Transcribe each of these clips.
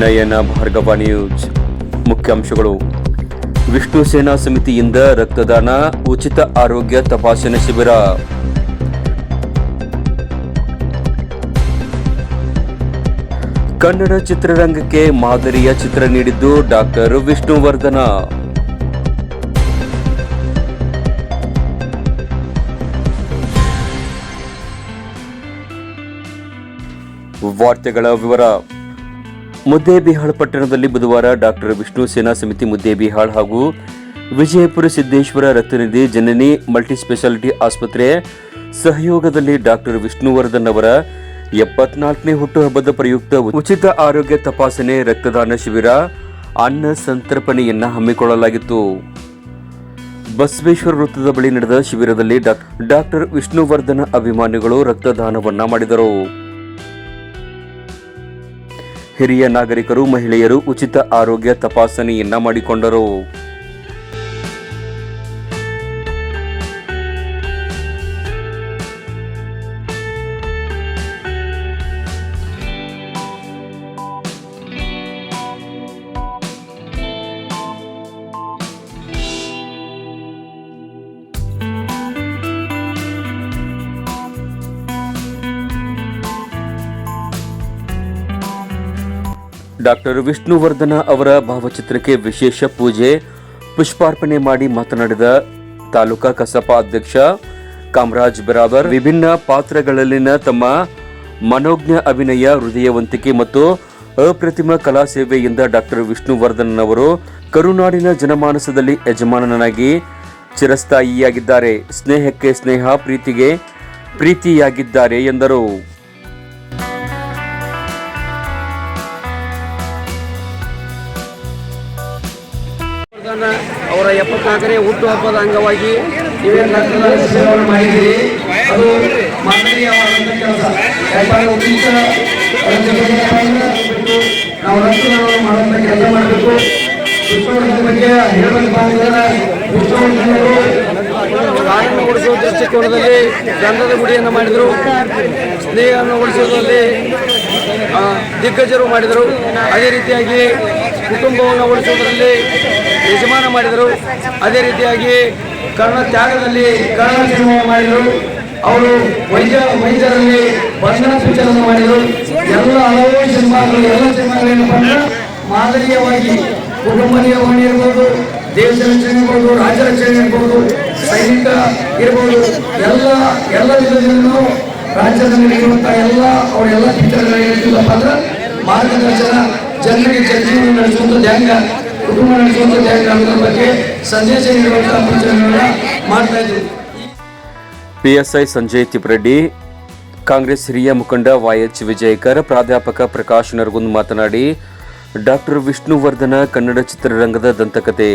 ನಯನ Bhargava news ಮುಖ್ಯಾಂಶಗಳು. ವಿಷ್ಣು ಸೇನಾ ಸಮಿತಿಯಿಂದ ರಕ್ತದಾನ, ಉಚಿತ ಆರೋಗ್ಯ ತಪಾಸಣೆ ಶಿಬಿರ. ಕನ್ನಡ ಚಿತ್ರರಂಗಕ್ಕೆ ಮಾದರಿಯ ಚಿತ್ರ ನೀಡಿದ್ದು ಡಾಕ್ಟರ್ ವಿಷ್ಣುವರ್ಧನ ವಾರ್ತೆಗಳ ವಿವರ. ಮುದ್ದೇಬಿಹಾಳ್ ಪಟ್ಟಣದಲ್ಲಿ ಬುಧವಾರ ಡಾಕ್ಟರ್ ವಿಷ್ಣು ಸೇನಾ ಸಮಿತಿ ಮುದ್ದೇಬಿಹಾಳ್ ಹಾಗೂ ವಿಜಯಪುರ ಸಿದ್ದೇಶ್ವರ ರಕ್ತನಿಧಿ ಜನನಿ ಮಲ್ಟಿಸ್ಪೆಷಾಲಿಟಿ ಆಸ್ಪತ್ರೆ ಸಹಯೋಗದಲ್ಲಿ ಡಾಕ್ಟರ್ ವಿಷ್ಣುವರ್ಧನ್ ಅವರ ಎಪ್ಪತ್ನಾಲ್ಕನೇ ಹುಟ್ಟುಹಬ್ಬದ ಪ್ರಯುಕ್ತ ಉಚಿತ ಆರೋಗ್ಯ ತಪಾಸಣೆ, ರಕ್ತದಾನ ಶಿಬಿರ, ಅನ್ನ ಸಂತರ್ಪಣೆಯನ್ನ ಹಮ್ಮಿಕೊಳ್ಳಲಾಗಿತ್ತು. ಬಸವೇಶ್ವರ ವೃತ್ತದ ಬಳಿ ನಡೆದ ಶಿಬಿರದಲ್ಲಿ ಡಾಕ್- ಡಾಕ್ಟರ್ ವಿಷ್ಣುವರ್ಧನ ಅಭಿಮಾನಿಗಳು ರಕ್ತದಾನವನ್ನ ಮಾಡಿದರು. ಹಿರಿಯ ನಾಗರಿಕರು ಮಹಿಳೆಯರು ಉಚಿತ ಆರೋಗ್ಯ ತಪಾಸಣೆಯನ್ನ ಮಾಡಿಕೊಂಡರು. ಡಾಕ್ಟರ್ ವಿಷ್ಣುವರ್ಧನ ಅವರ ಭಾವಚಿತ್ರಕ್ಕೆ ವಿಶೇಷ ಪೂಜೆ, ಪುಷ್ಪಾರ್ಪಣೆ ಮಾಡಿ ಮಾತನಾಡಿದ ತಾಲೂಕಾ ಕಸಾಪ ಅಧ್ಯಕ್ಷ ಕಾಮರಾಜ್ ಬರಾಬರ್. ವಿಭಿನ್ನ ಪಾತ್ರಗಳಲ್ಲಿನ ತಮ್ಮ ಮನೋಜ್ಞ ಅಭಿನಯ, ಹೃದಯವಂತಿಕೆ ಮತ್ತು ಅಪ್ರತಿಮ ಕಲಾ ಸೇವೆಯಿಂದ ಡಾಕ್ಟರ್ ವಿಷ್ಣುವರ್ಧನ್ ಅವರು ಕರುನಾಡಿನ ಜನಮಾನಸದಲ್ಲಿ ಯಜಮಾನನಾಗಿ ಚಿರಸ್ಥಾಯಿಯಾಗಿದ್ದಾರೆ. ಸ್ನೇಹಕ್ಕೆ ಸ್ನೇಹ, ಪ್ರೀತಿಗೆ ಪ್ರೀತಿಯಾಗಿದ್ದಾರೆ ಎಂದರು. ವರ್ಧನ ಅವರ ಎಪ್ಪತ್ನಾಲ್ಕನೇ ಹುಟ್ಟುಹಬ್ಬದ ಅಂಗವಾಗಿ ನೀವೇನು ರಕ್ತದಾನ ಮಾಡಿದ್ದೀರಿ. ಅದು ಕಾನೂನು ಉಳಿಸುವ ದೃಷ್ಟಿಕೋನದಲ್ಲಿ ಗಂಧದ ಗುಡಿಯನ್ನು ಮಾಡಿದರು. ಸ್ನೇಹವನ್ನು ಉಳಿಸುವುದರಲ್ಲಿ ದಿಗ್ಗಜರು ಮಾಡಿದರು. ಅದೇ ರೀತಿಯಾಗಿ ಕುಟುಂಬವನ್ನು ಉಳಿಸುವುದರಲ್ಲಿ ಯಜಮಾನ ಮಾಡಿದರು. ಅದೇ ರೀತಿಯಾಗಿ ಕರ್ಣ ತ್ಯಾಗದಲ್ಲಿ ಕರ್ಣ ಸೇವೆ ಮಾಡಿದರು. ಅವರು ವೈದ್ಯ, ವೈದ್ಯರಲ್ಲಿ ಭಕ್ಷಣ ಸೂಚನೆ ಮಾಡಿದರು. ಎಲ್ಲ ಹಲವು ಸಿನಿಮಾಗಳು, ಎಲ್ಲ ಸಿನಿಮಾಗಳೇನಪ್ಪ ಮಾದರಿಯವಾಗಿ ಕುಟುಂಬ ನಿರ್ವಹಣೆ ಇರ್ಬೋದು, ದೇಶ ರಕ್ಷಣೆ ಇರ್ಬೋದು, ರಾಜ್ಯ ರಕ್ಷಣೆ ಇರ್ಬೋದು, ಸೈನಿಕ ಇರ್ಬೋದು, ಎಲ್ಲ ಎಲ್ಲ ವಿಧದಿಂದಲೂ ರಾಜ್ಯದಲ್ಲಿ ಇರುವಂತಹ ಎಲ್ಲ ಅವರೆಲ್ಲ ಏನಿರ್ತದಪ್ಪ ಅಂದ್ರೆ ಮಾರ್ಗದರ್ಶನ ಜನರಿಗೆ ಚರ್ಚೆಯನ್ನು ನಡೆಸುವಂಥದ್ದು ಹೆಂಗ ಪಿಎಸ್ಐ ಸಂಜಯ್ ತಿಪ್ರೆಡ್ಡಿ, ಕಾಂಗ್ರೆಸ್ ಹಿರಿಯ ಮುಖಂಡ ವೈಎಚ್ ವಿಜಯಕರ್, ಪ್ರಾಧ್ಯಾಪಕ ಪ್ರಕಾಶ್ ನರಗುಂದ್ ಮಾತನಾಡಿ, ಡಾಕ್ಟರ್ ವಿಷ್ಣುವರ್ಧನ ಕನ್ನಡ ಚಿತ್ರರಂಗದ ದಂತಕತೆ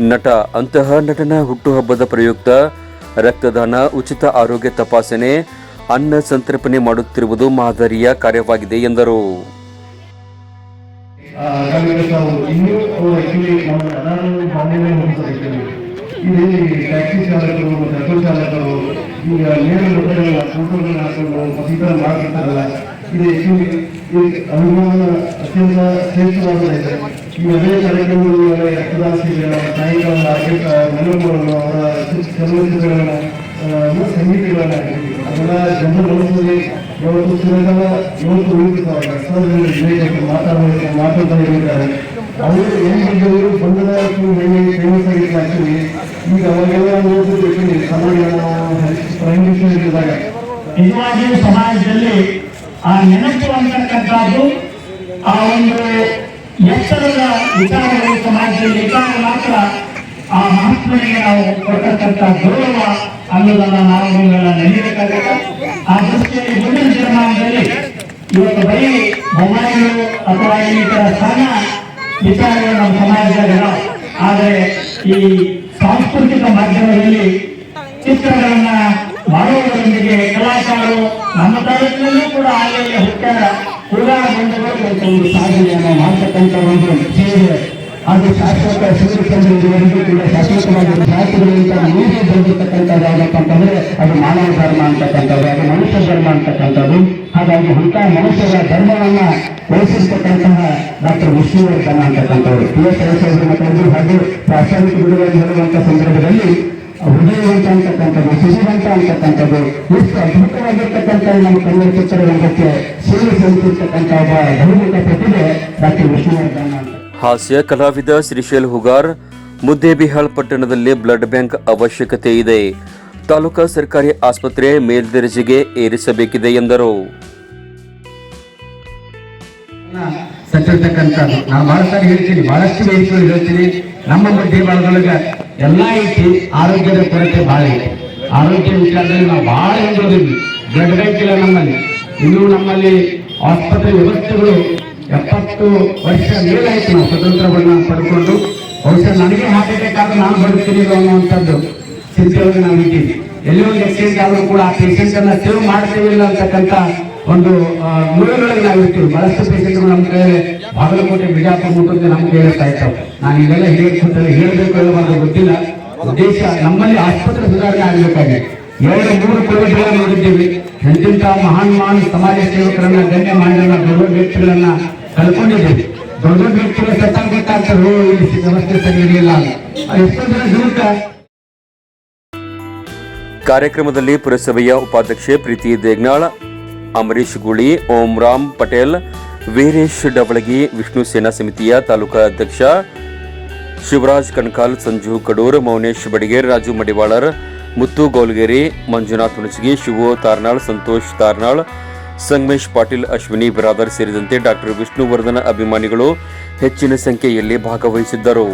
ನಟ ಅಂತಹ ನಟನ ಹುಟ್ಟುಹಬ್ಬದ ಪ್ರಯುಕ್ತ, ರಕ್ತದಾನ, ಉಚಿತ ಆರೋಗ್ಯ ತಪಾಸಣೆ, ಅನ್ನ ಸಂತರ್ಪಣೆ ಮಾಡುತ್ತಿರುವುದು ಮಾದರಿಯ ಕಾರ್ಯವಾಗಿದೆ ಎಂದರು. ಹಾಗಾಗಿ ನಾವು ಇನ್ನೂ ಆಕ್ಚುಲಿ ನಮ್ಮ ನಾನು ಬಾಂಬೆಗೆ ಹೋಗಿದ್ದೆ ಇಲ್ಲಿ ಟ್ಯಾಕ್ಸಿ ಚಾಲಕರು ಮತ್ತು ಚಾಲಕರು, ಈಗ ನೇರ ಮಟ್ಟಗಳ ಫೋಟೋಗಳನ್ನ ಹಾಕೊಂಡು ಮತ್ತು ಈ ಮಾಡ್ತಿರ್ತಾರಲ್ಲ ಇದು ಆಕ್ಚುಲಿ ಈ ಅನುಭವ ಅತ್ಯಂತ ಶ್ರೇಷ್ಠವಾಗಿದೆ. ಈ ಅದೇ ಕಾರ್ಯಕ್ರಮಗಳು ರಕ್ತದಾಸಿಗಳ ಶಿಬಿರ, ಸಾಯಂಕಾಲ ಆರ್ಕೆಟ್ ಮನೋಭಾವಗಳು ಅವರ ಚಲನಚಿತ್ರಗಳನ್ನು ಸಂಗೀತಗಳನ್ನು ಅದೆಲ್ಲ ಜನರ ಮನಸ್ಸಲ್ಲಿ ಇವತ್ತು ಚಿರಕಾಲ ಇವತ್ತು ಉಳಿದಿದ್ದಾರೆ. ರಕ್ತದಲ್ಲಿ ವಿವೇಕ ಮಾತಾಡಬೇಕು ಮಾತಾಡ್ತಾ ಇರ್ತಾರೆ ಅವರು ಏನಿದ್ರು ಬಂಧನ ಫೇಮಸ್ ಆಗಿತ್ತು ಆಕ್ಚುಲಿ. ಈಗ ಅವಾಗೆಲ್ಲ ನೋಡ್ತಿದ್ದೀನಿ ಸಮಾಜ ಪ್ರೈಮ್ ನಿಜವಾಗಿಯೂ ಸಮಾಜದಲ್ಲಿ ಆ ನೆನಪು ಅಂತಕ್ಕಂಥದ್ದು ಆ ಒಂದು ಎತ್ತರದ ವಿಚಾರಗಳು ಸಮಾಜದಲ್ಲಿ ಇದ್ದಾಗ ಮಾತ್ರ ಆ ಮಹಾತ್ಮನಿಗೆ ನಾವು ಕೊಟ್ಟಂತ ಗೌರವ ಅನ್ನೋದನ್ನ ನಾವು ನೀವೆಲ್ಲ ನೆನಬೇಕಾಗುತ್ತೆ ಆ ದೃಷ್ಟಿಯಲ್ಲಿ ಮುಂದಿನ ದಿನಮಾನದಲ್ಲಿ ಇವತ್ತು ಬರೀ ಮೊಬೈಲು ಅಥವಾ ಇನ್ನಿತರ ಸಣ್ಣ ವಿಚಾರಗಳು ನಮ್ಮ ಸಮಾಜದಾಗ ಇದಾವೆ. ಆದರೆ ಈ ಸಾಂಸ್ಕೃತಿಕ ಮಾಧ್ಯಮದಲ್ಲಿ ಚಿತ್ರಗಳನ್ನ ಮಾಡುವುದರೊಂದಿಗೆ ಕಲಾಕಾರರು ನಮ್ಮ ತಾಲೂಕಿನಲ್ಲೂ ಕೂಡ ಆಗಲೇ ಹುಟ್ಟಾರ ಕೂಡ ಒಂದು ಸಾಧನೆಯನ್ನು ಮಾಡ್ತಕ್ಕಂಥ ಒಂದು ಸೇವೆ ಅದು ಶಾಶ್ವತ ಸೂರ್ಯಚಂದ್ರ ಇದುವರೆಗೂ ಕೂಡ ಶಾಶ್ವತವಾಗಿ ಜಾತಿಗಳಿಂದ ಮೀರಿ ಬಂದಿರತಕ್ಕಂಥದ್ದು ಯಾವ್ದಪ್ಪ ಅಂತಂದ್ರೆ ಅದು ಮಾನವ ಧರ್ಮ ಅಂತಕ್ಕಂಥದ್ದು ಅದು ಮನುಷ್ಯ ಧರ್ಮ ಅಂತಕ್ಕಂಥದ್ದು ಹಾಗಾಗಿ ಅಂತ ಮನುಷ್ಯರ ಧರ್ಮವನ್ನ ವಹಿಸಿರ್ತಕ್ಕಂತಹ ಡಾಕ್ಟರ್ ವಿಷ್ಣುವರ್ಧನ ಅಂತಕ್ಕಂಥವ್ರು. ಪಿ ಎಸ್ ರವಿಚಂದ್ರ ಮಕ್ಕಳು ಹಾಗೂ ರಾಸಾಯನಿಕ ಬಿಡುಗಡೆ ಹೇಳುವಂತ ಸಂದರ್ಭದಲ್ಲಿ ಹೃದಯವಂತ ಅಂತಕ್ಕಂಥದ್ದು ಸುಶೀಲಂತ ಅಂತಕ್ಕಂಥದ್ದು, ಎಷ್ಟು ಅದ್ಭುತವಾಗಿರ್ತಕ್ಕಂಥ ನಮ್ಮ ಕನ್ನಡ ಚಿತ್ರರಂಗಕ್ಕೆ ಸೇವೆ ಸಲ್ಲಿಸಿರ್ತಕ್ಕಂಥ ಒಬ್ಬ ಬಹುಮುಖ ಪ್ರತಿಭೆ ಡಾಕ್ಟರ್ ವಿಷ್ಣುವರ್ಧನ ಅಂತ. ಹಾಸ್ಯ ಕಲಾವಿದ ಶ್ರೀಶೈಲ್ ಹುಗಾರ್, ಮುದ್ದೇಬಿಹಾಳ್ ಪಟ್ಟಣದಲ್ಲಿ ಬ್ಲಡ್ ಬ್ಯಾಂಕ್ ಅವಶ್ಯಕತೆ ಇದೆ. ತಾಲೂಕಾ ಸರ್ಕಾರಿ ಆಸ್ಪತ್ರೆ ಮೇಲ್ದರ್ಜೆಗೆ ಏರಿಸಬೇಕಿದೆ ಎಂದರು. ನಾನು ಬಹಳ ಸಾರಿ ಹೇಳ್ತೀನಿ, ಬಹಳಷ್ಟು ವೇದಿಕೆಗಳು ಹೇಳ್ತೀನಿ. ನಮ್ಮ ಬಳದೊಳಗೆ ಎಲ್ಲ ಐತಿ, ಆರೋಗ್ಯದ ಕೊರತೆ ಬಹಳ ಐತಿ. ಆರೋಗ್ಯ ವಿಚಾರದಲ್ಲಿ ನಾವು ಬಹಳ ಹಿಂದುಳಿದ್ವಿ. ಬ್ಲಡ್ ಬ್ಯಾಂಕ್ ಇಲ್ಲ ನಮ್ಮಲ್ಲಿ. ಇನ್ನೂ ನಮ್ಮಲ್ಲಿ ಆಸ್ಪತ್ರೆ ವ್ಯವಸ್ಥೆಗಳು ಎಪ್ಪತ್ತು ವರ್ಷ ಮೇಲಾಯಿತು ನಾವು ಸ್ವತಂತ್ರವನ್ನು ಪಡ್ಕೊಂಡು. ಬಹುಶಃ ನನಗೆ ಹಾರ್ಟ್ ಅಟ್ಯಾಕ್ ಆದ್ರೆ ನಾನು ಬದುಕ್ತೀನಿ ಅನ್ನುವಂಥದ್ದು ಚಿಂತೆಯೊಳಗೆ ನಾವು ಇದ್ದೀವಿ. ಎಲ್ಲಿ ಒಂದು ಎಕ್ಸಿಡೆಂಟ್ ಆದರೂ ಕೂಡ ಆ ಪೇಷಂಟ್ ಅನ್ನ ಸೇವ್ ಮಾಡ್ತೇವಿಲ್ಲ ಅಂತಕ್ಕಂಥ ಒಂದು ಮೂಲಗಳಲ್ಲಿ ನಾವು ಇರ್ತೀವಿ. ಬಹಳಷ್ಟು ಪೇಷಂಟ್ಗಳು ನಮ್ಮ ಕೈಯಲ್ಲಿ ಬಾಗಲಕೋಟೆ, ಬಿಜಾಪುರ ಮುಟ್ಟಂತೆ ನಮ್ಮ ಕೈಯಲ್ಲಿ ಸಾಯ್ತಾವೆ ನಾನು ಇದೆಲ್ಲ ಅಂತ ಹೇಳಬೇಕು ಹೇಳಬಾರ್ದು ಗೊತ್ತಿಲ್ಲ. ಉದ್ದೇಶ ನಮ್ಮಲ್ಲಿ ಆಸ್ಪತ್ರೆ ಸುಧಾರಣೆ ಆಗಬೇಕಾಗಿದೆ. ಎರಡು, ಮೂರು ಕೋವಿಡ್ಗಳನ್ನು ನೋಡಿದ್ದೀವಿ ಎಂತಿಂಥ ಮಹಾನ್ ಮಹಾನ್ ಸಮಾಜ ಸೇವಕರನ್ನ, ಗಣ್ಯ ಮಾನ್ಯರನ್ನ ಗೌರವ ವ್ಯಕ್ತಿಗಳನ್ನ ದೊಡ್ಡ ವ್ಯವಸ್ಥೆ ಸರಿ ಇರಲಿಲ್ಲ. ಎಷ್ಟೋ ಜನ ಕಾರ್ಯಕ್ರಮದಲ್ಲಿ ಪುರಸಭೆಯ ಉಪಾಧ್ಯಕ್ಷೆ ಪ್ರೀತಿ ದೇಗ್ನಾಳ್ ಅಮರೀಶ್ ಗುಳಿ, ಓಂ ರಾಮ್ ಪಟೇಲ್, ವೀರೇಶ್ ಡವಳಗಿ, ವಿಷ್ಣು ಸೇನಾ ಸಮಿತಿಯ ತಾಲೂಕಾ ಅಧ್ಯಕ್ಷ, ಶಿವರಾಜ್ ಕಣ್ಕಾಲ್, ಸಂಜು ಕಡೂರ್, ಮೌನೇಶ್ ಬಡಿಗೇರ್, ರಾಜು ಮಡಿವಾಳರ್, ಮುತ್ತು ಗೌಲ್ಗೇರಿ, ಮಂಜುನಾಥ್ ಹುಣಸಗಿ, ಶಿವು ತಾರ್ನಾಳ್, ಸಂತೋಷ್ ತಾರ್ನಾಳ್ ಸಂಗಮೇಶ್ ಪಾಟೀಲ್ ಅಶ್ವಿನಿ ಬ್ರಾದರ್ ಸೇರಿದಂತೆ ಡಾಕ್ಟರ್ ವಿಷ್ಣುವರ್ಧನ ಅಭಿಮಾನಿಗಳು ಹೆಚ್ಚಿನ ಸಂಖ್ಯೆಯಲ್ಲಿ ಭಾಗವಹಿಸಿದ್ದರು.